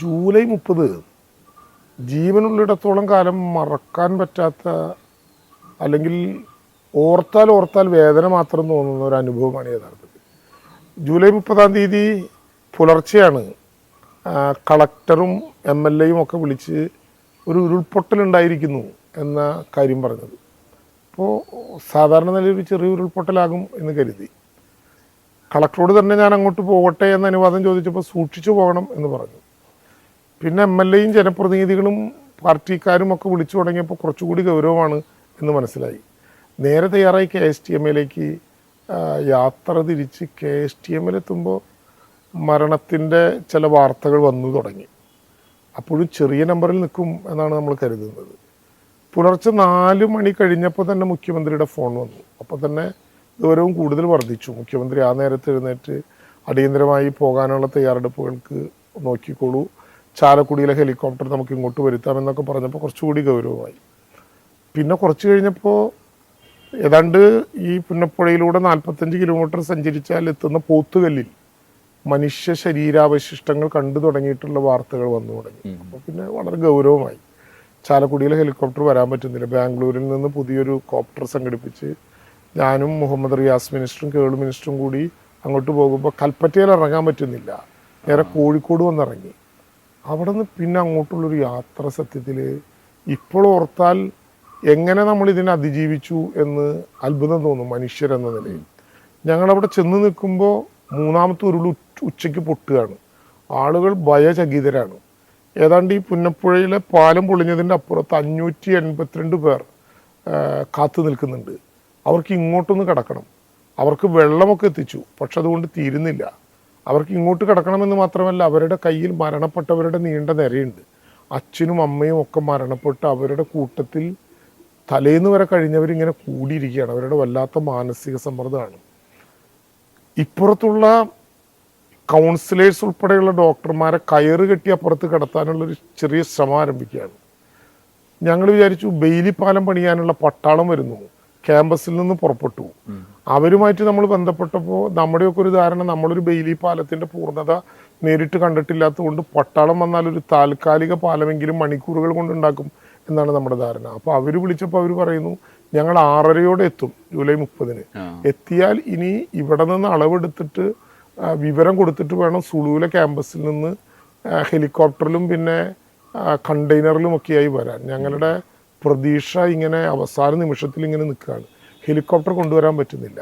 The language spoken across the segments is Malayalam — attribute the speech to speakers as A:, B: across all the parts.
A: ജൂലൈ മുപ്പത് ജീവനുള്ളിടത്തോളം കാലം മറക്കാൻ പറ്റാത്ത അല്ലെങ്കിൽ ഓർത്താൽ ഓർത്താൽ വേദന മാത്രം തോന്നുന്ന ഒരു അനുഭവമാണ് യഥാർത്ഥത്തിൽ. ജൂലൈ മുപ്പതാം തീയതി പുലർച്ചെയാണ് കളക്ടറും എം എൽ എയും ഒക്കെ വിളിച്ച് ഒരു ഉരുൾപൊട്ടലുണ്ടായിരിക്കുന്നു എന്ന കാര്യം പറഞ്ഞത്. അപ്പോൾ സാധാരണ നിലയിൽ ഒരു ചെറിയ ഉരുൾപൊട്ടലാകും എന്ന് കരുതി. കളക്ടറോട് തന്നെ ഞാൻ അങ്ങോട്ട് പോകട്ടെ എന്ന് അനുവാദം ചോദിച്ചപ്പോൾ സൂക്ഷിച്ചു പോകണം എന്ന് പറഞ്ഞു. പിന്നെ എം എൽ എയും ജനപ്രതിനിധികളും പാർട്ടിക്കാരും ഒക്കെ വിളിച്ചു തുടങ്ങിയപ്പോൾ കുറച്ചുകൂടി ഗൗരവമാണ് എന്ന് മനസ്സിലായി. നേരെ തയ്യാറായി കെ എസ് ടി എമ്മിലേക്ക് യാത്ര തിരിച്ച് കെ എസ് ടി എമ്മിലെത്തുമ്പോൾ മരണത്തിന്റെ ചില വാർത്തകൾ വന്നു തുടങ്ങി. അപ്പോഴും ചെറിയ നമ്പറിൽ നിൽക്കും എന്നാണ് നമ്മൾ കരുതുന്നത്. പുലർച്ചെ നാല് മണി കഴിഞ്ഞപ്പോൾ തന്നെ മുഖ്യമന്ത്രിയുടെ ഫോൺ വന്നു. അപ്പോൾ തന്നെ ഗൗരവം കൂടുതൽ വർദ്ധിച്ചു. മുഖ്യമന്ത്രി ആ നേരത്തെ എഴുന്നേറ്റ് അടിയന്തരമായി പോകാനുള്ള തയ്യാറെടുപ്പുകൾക്ക് നോക്കിക്കോളൂ. ചാലക്കുടിയിലെ ഹെലികോപ്റ്റർ നമുക്ക് ഇങ്ങോട്ട് വരുത്താം എന്നൊക്കെ പറഞ്ഞപ്പോൾ കുറച്ചുകൂടി ഗൗരവമായി. പിന്നെ കുറച്ച് കഴിഞ്ഞപ്പോൾ ഏതാണ്ട് ഈ പുന്നപ്പുഴയിലൂടെ നാൽപ്പത്തഞ്ച് കിലോമീറ്റർ സഞ്ചരിച്ചാൽ എത്തുന്ന പോത്തുകല്ലിൽ മനുഷ്യ ശരീരാവശിഷ്ടങ്ങൾ കണ്ടു തുടങ്ങിയിട്ടുള്ള വാർത്തകൾ വന്നു തുടങ്ങി. അപ്പോൾ പിന്നെ വളരെ ഗൗരവമായി. ചാലക്കുടിയിലെ ഹെലികോപ്റ്റർ വരാൻ പറ്റുന്നില്ല. ബാംഗ്ലൂരിൽ നിന്ന് പുതിയൊരു കോപ്റ്റർ സംഘടിപ്പിച്ച് ഞാനും മുഹമ്മദ് റിയാസ് മിനിസ്റ്ററും കേളു മിനിസ്റ്ററും കൂടി അങ്ങോട്ട് പോകുമ്പോൾ കൽപ്പറ്റയിൽ ഇറങ്ങാൻ പറ്റുന്നില്ല. നേരെ കോഴിക്കോട് വന്നിറങ്ങി. അവിടെ നിന്ന് പിന്നെ അങ്ങോട്ടുള്ളൊരു യാത്ര സത്യത്തിൽ ഇപ്പോൾ ഓർത്താൽ എങ്ങനെ നമ്മൾ ഇതിനെ അതിജീവിച്ചു എന്ന് അത്ഭുതം തോന്നും മനുഷ്യരെന്ന നിലയിൽ. ഞങ്ങളവിടെ ചെന്ന് നിൽക്കുമ്പോൾ മൂന്നാമത്തെ ഉരുൾ ഉച്ചയ്ക്ക് പൊട്ടുകയാണ്. ആളുകൾ ഭയചകിതരാണ്. ഏതാണ്ട് ഈ പുന്നപ്പുഴയിലെ പാലം പൊളിഞ്ഞതിന്റെ അപ്പുറത്ത് അഞ്ഞൂറ്റി എൺപത്തിരണ്ട് പേർ കാത്തു നിൽക്കുന്നുണ്ട്. അവർക്ക് ഇങ്ങോട്ടൊന്ന് കിടക്കണം. അവർക്ക് വെള്ളമൊക്കെ എത്തിച്ചു. പക്ഷെ അതുകൊണ്ട് തീരുന്നില്ല. അവർക്ക് ഇങ്ങോട്ട് കിടക്കണമെന്ന് മാത്രമല്ല അവരുടെ കയ്യിൽ മരണപ്പെട്ടവരുടെ നീണ്ട നിരയുണ്ട്. അച്ഛനും അമ്മയും ഒക്കെ മരണപ്പെട്ട് അവരുടെ കൂട്ടത്തിൽ തലേന്ന് വരെ കഴിഞ്ഞവരിങ്ങനെ കൂടിയിരിക്കുകയാണ്. അവരുടെ വല്ലാത്ത മാനസിക സമ്മർദ്ദമാണ്. ഇപ്പുറത്തുള്ള കൗൺസിലേഴ്സ് ഉൾപ്പെടെയുള്ള ഡോക്ടർമാരെ കയറ് കെട്ടി അപ്പുറത്ത് കിടത്താനുള്ളൊരു ചെറിയ ശ്രമം ആരംഭിക്കുകയാണ്. ഞങ്ങൾ വിചാരിച്ചു ബെയിലി പാലം പണിയാനുള്ള പട്ടാളം വരുന്നു. ക്യാമ്പസിൽ നിന്ന് പുറപ്പെട്ടു. അവരുമായിട്ട് നമ്മൾ ബന്ധപ്പെട്ടപ്പോൾ നമ്മുടെയൊക്കെ ഒരു ധാരണ നമ്മളൊരു ബെയിലി പാലത്തിന്റെ പൂർണത നേരിട്ട് കണ്ടിട്ടില്ലാത്തതുകൊണ്ട് പട്ടാളം വന്നാൽ ഒരു താൽക്കാലിക പാലമെങ്കിലും മണിക്കൂറുകൾ കൊണ്ടുണ്ടാക്കും എന്നാണ് നമ്മുടെ ധാരണ. അപ്പോൾ അവർ വിളിച്ചപ്പോൾ അവർ പറയുന്നു ഞങ്ങൾ ആറരയോടെ എത്തും ജൂലൈ മുപ്പതിന്. എത്തിയാൽ ഇനി ഇവിടെ നിന്ന് അളവെടുത്തിട്ട് വിവരം കൊടുത്തിട്ട് വേണം സുളൂല ക്യാമ്പസിൽ നിന്ന് ഹെലികോപ്റ്ററിലും പിന്നെ കണ്ടെയ്നറിലും ഒക്കെയായി വരാൻ. ഞങ്ങളുടെ പ്രതീക്ഷ ഇങ്ങനെ അവസാന നിമിഷത്തിൽ ഇങ്ങനെ നിൽക്കുകയാണ്. ഹെലികോപ്റ്റർ കൊണ്ടുവരാൻ പറ്റുന്നില്ല.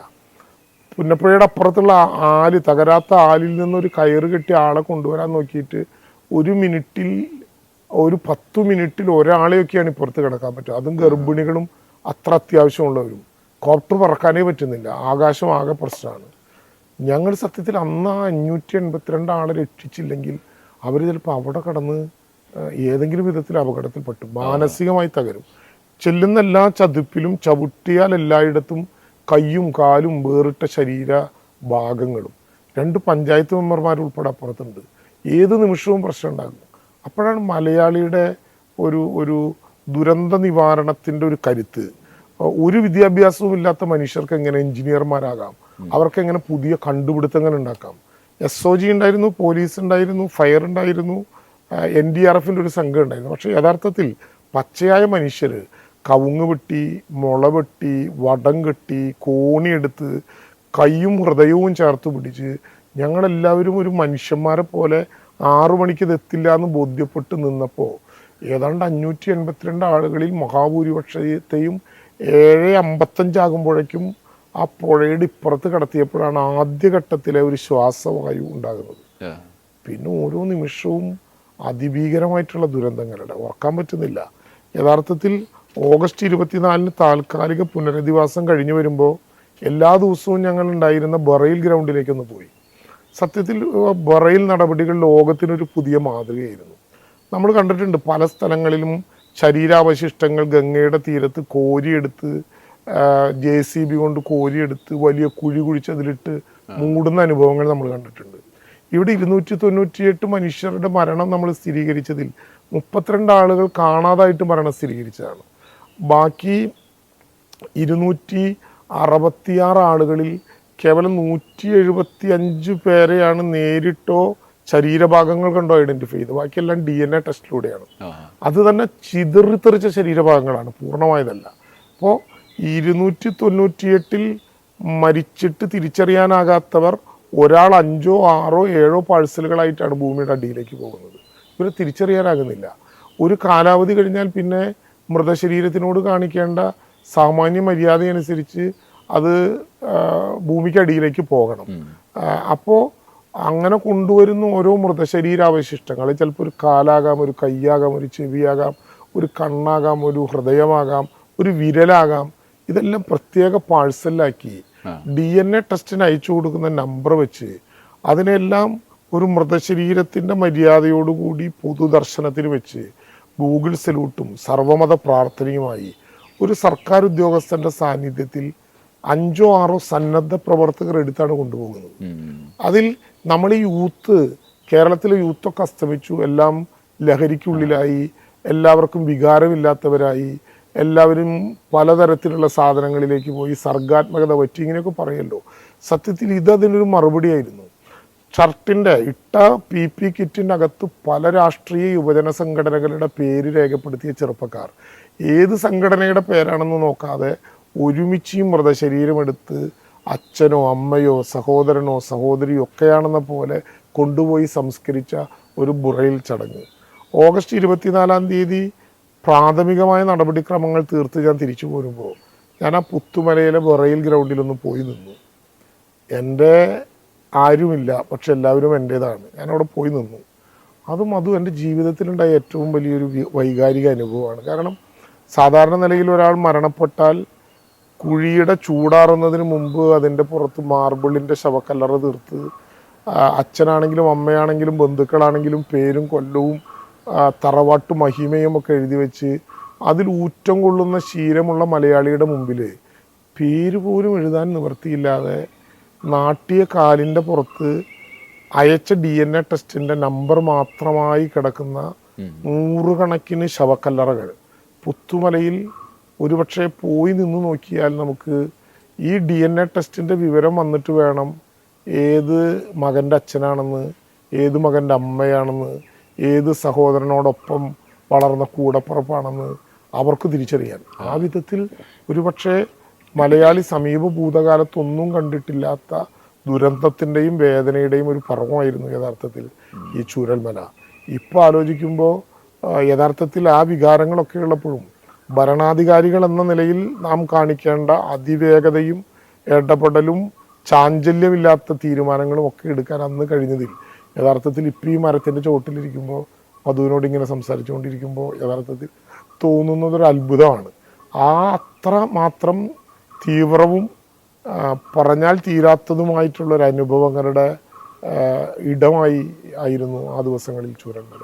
A: പുന്നപ്പുഴയുടെ അപ്പുറത്തുള്ള ആൽ തകരാത്ത ആലിൽ നിന്നൊരു കയറ് കെട്ടി ആളെ കൊണ്ടുവരാൻ നോക്കിയിട്ട് ഒരു മിനിറ്റിൽ ഒരു പത്ത് മിനിറ്റിൽ ഒരാളെയൊക്കെയാണ് ഇപ്പുറത്ത് കിടക്കാൻ പറ്റുക. അതും ഗർഭിണികളും അത്ര അത്യാവശ്യമുള്ളവരും. കോപ്റ്റർ പറക്കാനേ പറ്റുന്നില്ല. ആകാശം ആകെ പ്രശ്നമാണ്. ഞങ്ങൾ സത്യത്തിൽ അന്ന് ആ അഞ്ഞൂറ്റി എൺപത്തിരണ്ട് ആളെ രക്ഷിച്ചില്ലെങ്കിൽ അവർ ചിലപ്പോൾ അവിടെ കടന്ന് ഏതെങ്കിലും വിധത്തിൽ അപകടത്തിൽപ്പെട്ടു. മാനസികമായി തകരും. ചെല്ലുന്ന എല്ലാ ചതുപ്പിലും ചവിട്ടിയാൽ എല്ലായിടത്തും കയ്യും കാലും വേറിട്ട ശരീര ഭാഗങ്ങളും. രണ്ട് പഞ്ചായത്ത് മെമ്പർമാർ ഉൾപ്പെടെ അപ്പുറത്തുണ്ട്. ഏത് നിമിഷവും പ്രശ്നം ഉണ്ടാകും. അപ്പോഴാണ് മലയാളിയുടെ ഒരു ഒരു ദുരന്ത നിവാരണത്തിന്റെ ഒരു കരുത്ത്. ഒരു വിദ്യാഭ്യാസവും ഇല്ലാത്ത മനുഷ്യർക്ക് എങ്ങനെ എഞ്ചിനീയർമാരാകാം? അവർക്ക് എങ്ങനെ പുതിയ കണ്ടുപിടുത്തങ്ങൾ ഉണ്ടാക്കാം? എസ് ഒ ജി ഉണ്ടായിരുന്നു പോലീസ് ഉണ്ടായിരുന്നു ഫയർ ഉണ്ടായിരുന്നു എൻ ഡി ആർ എഫിന്റെ ഒരു സംഘം ഉണ്ടായിരുന്നു. പക്ഷേ യഥാർത്ഥത്തിൽ പച്ചയായ മനുഷ്യർ കവുങ്ങ് വെട്ടി മുള വെട്ടി വടം കെട്ടി കോണിയെടുത്ത് കൈയും ഹൃദയവും ചേർത്ത് പിടിച്ച് ഞങ്ങളെല്ലാവരും ഒരു മനുഷ്യന്മാരെ പോലെ ആറു മണിക്ക് ഇത് എത്തില്ല എന്ന് ബോധ്യപ്പെട്ട് നിന്നപ്പോൾ ഏതാണ്ട് അഞ്ഞൂറ്റി എൺപത്തിരണ്ട് ആളുകളിൽ മഹാഭൂരിപക്ഷത്തെയും ഏഴ് അമ്പത്തഞ്ചാകുമ്പോഴേക്കും ആ പുഴയുടെ ഇപ്പുറത്ത് കടത്തിയപ്പോഴാണ് ആദ്യഘട്ടത്തിലെ ഒരു ശ്വാസവായു ഉണ്ടാകുന്നത്. പിന്നെ ഓരോ നിമിഷവും അതിഭീകരമായിട്ടുള്ള ദുരന്തങ്ങളുടെ ഓർക്കാൻ പറ്റുന്നില്ല. യഥാർത്ഥത്തിൽ ഓഗസ്റ്റ് ഇരുപത്തിനാലിന് താൽക്കാലിക പുനരധിവാസം കഴിഞ്ഞു വരുമ്പോൾ എല്ലാ ദിവസവും ഞങ്ങൾ ഉണ്ടായിരുന്ന ബറയിൽ ഗ്രൗണ്ടിലേക്കൊന്ന് പോയി. സത്യത്തിൽ ബറയിൽ നടപടികൾ ലോകത്തിനൊരു പുതിയ മാതൃകയായിരുന്നു. നമ്മൾ കണ്ടിട്ടുണ്ട് പല സ്ഥലങ്ങളിലും ശരീരാവശിഷ്ടങ്ങൾ ഗംഗയുടെ തീരത്ത് കോരിയെടുത്ത് ജെ സി ബി കൊണ്ട് കോരിയെടുത്ത് വലിയ കുഴി കുഴിച്ച് അതിലിട്ട് മൂടുന്ന അനുഭവങ്ങൾ നമ്മൾ കണ്ടിട്ടുണ്ട്. ഇവിടെ ഇരുന്നൂറ്റി തൊണ്ണൂറ്റിയെട്ട് മനുഷ്യരുടെ മരണം നമ്മൾ സ്ഥിരീകരിച്ചതിൽ മുപ്പത്തിരണ്ട് ആളുകൾ കാണാതായിട്ട് മരണം സ്ഥിരീകരിച്ചതാണ്. ബാക്കി ഇരുന്നൂറ്റി അറുപത്തിയാറ് ആളുകളിൽ കേവലം നൂറ്റി എഴുപത്തി അഞ്ച് പേരെയാണ് നേരിട്ടോ ശരീരഭാഗങ്ങൾ കണ്ടോ ഐഡന്റിഫൈ ചെയ്ത് ബാക്കിയെല്ലാം ഡി എൻ എ ടെസ്റ്റിലൂടെയാണ് അത് തന്നെ ചിതറിത്തെറിച്ച ശരീരഭാഗങ്ങളാണ് പൂർണമായതല്ല. അപ്പോൾ ഇരുന്നൂറ്റി തൊണ്ണൂറ്റിയെട്ടിൽ മരിച്ചിട്ട് തിരിച്ചറിയാനാകാത്തവർ ഒരാൾ അഞ്ചോ ആറോ ഏഴോ പാഴ്സലുകളായിട്ടാണ് ഭൂമിയുടെ അടിയിലേക്ക് പോകുന്നത്. ഇവരെ തിരിച്ചറിയാനാകുന്നില്ല. ഒരു കാലാവധി കഴിഞ്ഞാൽ പിന്നെ മൃതശരീരത്തിനോട് കാണിക്കേണ്ട സാമാന്യ മര്യാദയനുസരിച്ച് അത് ഭൂമിക്കടിയിലേക്ക് പോകണം. അപ്പോൾ അങ്ങനെ കൊണ്ടുവരുന്ന ഓരോ മൃതശരീരാവശിഷ്ടങ്ങൾ ചിലപ്പോൾ ഒരു കാലാകാം ഒരു കൈയാകാം ഒരു ചെവിയാകാം ഒരു കണ്ണാകാം ഒരു ഹൃദയമാകാം ഒരു വിരലാകാം ഇതെല്ലാം പ്രത്യേക പാഴ്സലാക്കി ഡി എൻ എ ടെസ്റ്റിന് അയച്ചു കൊടുക്കുന്ന നമ്പർ വെച്ച് അതിനെല്ലാം ഒരു മൃതശരീരത്തിന്റെ മര്യാദയോടുകൂടി പൊതുദർശനത്തിന് വെച്ച് ഗൂഗിൾ സല്യൂട്ടും സർവമത പ്രാർത്ഥനയുമായി ഒരു സർക്കാർ ഉദ്യോഗസ്ഥന്റെ സാന്നിധ്യത്തിൽ അഞ്ചോ ആറോ സന്നദ്ധ പ്രവർത്തകർ എടുത്താണ് കൊണ്ടുപോകുന്നത്. അതിൽ നമ്മൾ ഈ യൂത്ത് കേരളത്തിലെ യൂത്തൊക്കെ അസ്തമിച്ചു എല്ലാം ലഹരിക്കുള്ളിലായി എല്ലാവർക്കും വികാരമില്ലാത്തവരായി എല്ലാവരും പലതരത്തിലുള്ള സാധനങ്ങളിലേക്ക് പോയി സർഗാത്മകത പറ്റി ഇങ്ങനെയൊക്കെ പറയല്ലോ. സത്യത്തിൽ ഇത് അതിനൊരു മറുപടിയായിരുന്നു. ഷർട്ടിന്റെ ഇട്ട പി പി കിറ്റിന്റെ അകത്ത് പല രാഷ്ട്രീയ യുവജന സംഘടനകളുടെ പേര് രേഖപ്പെടുത്തിയ ചെറുപ്പക്കാർ. ഏത് സംഘടനയുടെ പേരാണെന്ന് നോക്കാതെ ഒരുമിച്ച് മൃതശരീരമെടുത്ത് അച്ഛനോ അമ്മയോ സഹോദരനോ സഹോദരിയോ ഒക്കെയാണെന്ന പോലെ കൊണ്ടുപോയി സംസ്കരിച്ച ഒരു ബുറയിൽ ചടങ്ങ്. ഓഗസ്റ്റ് ഇരുപത്തിനാലാം തീയതി പ്രാഥമികമായ നടപടിക്രമങ്ങൾ തീർത്ത് ഞാൻ തിരിച്ചു പോരുമ്പോൾ ഞാൻ ആ പുത്തുമലയിലെ ബൊറയിൽ ഗ്രൗണ്ടിലൊന്ന് പോയി നിന്നു. എന്റെ ആരുമില്ല പക്ഷെ എല്ലാവരും എന്റേതാണ് ഞാനവിടെ പോയി നിന്നു. അതും അതും എന്റെ ജീവിതത്തിലുണ്ടായ ഏറ്റവും വലിയൊരു വൈകാരിക അനുഭവമാണ്. കാരണം സാധാരണ നിലയിൽ ഒരാൾ മരണപ്പെട്ടാൽ കുഴിയുടെ ചൂടാറുന്നതിന് മുമ്പ് അതിന്റെ പുറത്ത് മാർബിളിന്റെ ശവക്കല്ലറ തീർത്ത് അച്ഛനാണെങ്കിലും അമ്മയാണെങ്കിലും ബന്ധുക്കളാണെങ്കിലും പേരും കൊല്ലവും തറവാട്ടു മഹിമയും ഒക്കെ എഴുതി വെച്ച് അതിൽ ഊറ്റം കൊള്ളുന്ന ശീലമുള്ള മലയാളിയുടെ മുമ്പിൽ പേര് പോലും എഴുതാൻ നിവൃത്തിയില്ലാതെ നാട്ടിയ കാലിന്റെ പുറത്ത് അയച്ച ഡി എൻ എ ടെസ്റ്റിന്റെ നമ്പർ മാത്രമായി കിടക്കുന്ന നൂറുകണക്കിന് ശവക്കല്ലറകൾ. പുത്തുമലയിൽ ഒരുപക്ഷെ പോയി നിന്ന് നോക്കിയാൽ നമുക്ക് ഈ ഡി എൻ എ ടെസ്റ്റിന്റെ വിവരം വന്നിട്ട് വേണം ഏത് മകന്റെ അച്ഛനാണെന്ന് ഏത് മകന്റെ അമ്മയാണെന്ന് ഏത് സഹോദരനോടൊപ്പം വളർന്ന കൂടപ്പുറപ്പാണെന്ന് അവർക്ക് തിരിച്ചറിയാൻ. ആ വിധത്തിൽ ഒരുപക്ഷെ മലയാളി സമീപ ഭൂതകാലത്തൊന്നും കണ്ടിട്ടില്ലാത്ത ദുരന്തത്തിന്റെയും വേദനയുടെയും ഒരു പർവമായിരുന്നു യഥാർത്ഥത്തിൽ ഈ ചൂരൽമല. ഇപ്പോൾ ആലോചിക്കുമ്പോൾ യഥാർത്ഥത്തിൽ ആ വികാരങ്ങളൊക്കെ ഉള്ളപ്പോഴും ഭരണാധികാരികൾ എന്ന നിലയിൽ നാം കാണിക്കേണ്ട അതിവേഗതയും ഇടപെടലും ചാഞ്ചല്യമില്ലാത്ത തീരുമാനങ്ങളും ഒക്കെ എടുക്കാൻ അന്ന് കഴിഞ്ഞതിൽ. യഥാർത്ഥത്തിൽ ഇപ്പം ഈ മരത്തിന്റെ ചോട്ടിലിരിക്കുമ്പോൾ മധുവിനോട് ഇങ്ങനെ സംസാരിച്ചുകൊണ്ടിരിക്കുമ്പോൾ യഥാർത്ഥത്തിൽ തോന്നുന്നതൊരു അത്ഭുതമാണ് ആ അത്ര മാത്രം തീവ്രവും പറഞ്ഞാൽ തീരാത്തതുമായിട്ടുള്ളൊരനുഭവങ്ങളുടെ ഇടമായി ആയിരുന്നു ആ ദിവസങ്ങളിൽ ചൂരന്മല